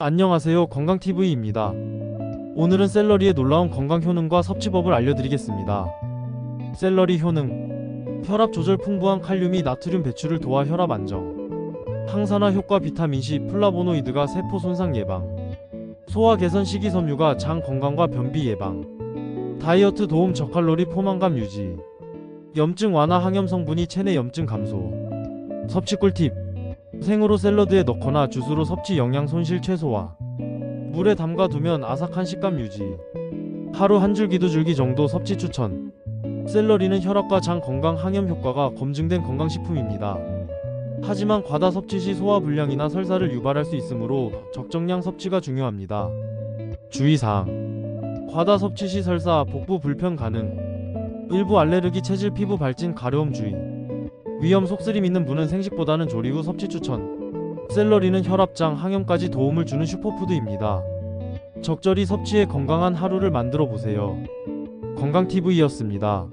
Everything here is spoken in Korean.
안녕하세요. 건강TV입니다. 오늘은 샐러리의 놀라운 건강 효능과 섭취법을 알려드리겠습니다. 샐러리 효능 혈압 조절 풍부한 칼륨이 나트륨 배출을 도와 혈압 안정 항산화 효과 비타민C 플라보노이드가 세포 손상 예방 소화 개선 식이섬유가 장 건강과 변비 예방 다이어트 도움 저칼로리 포만감 유지 염증 완화 항염 성분이 체내 염증 감소 섭취 꿀팁 생으로 샐러드에 넣거나 주스로 섭취 영양 손실 최소화. 물에 담가 두면 아삭한 식감 유지. 하루 한 줄기 두 줄기 정도 섭취 추천. 샐러리는 혈압과 장 건강 항염 효과가 검증된 건강식품입니다. 하지만 과다 섭취 시 소화 불량이나 설사를 유발할 수 있으므로 적정량 섭취가 중요합니다. 주의사항. 과다 섭취 시 설사, 복부 불편 가능. 일부 알레르기, 체질, 피부 발진, 가려움 주의. 위험 속쓰림 있는 분은 생식보다는 조리 후 섭취 추천. 샐러리는 혈압장, 항염까지 도움을 주는 슈퍼푸드입니다. 적절히 섭취해 건강한 하루를 만들어 보세요. 건강TV였습니다.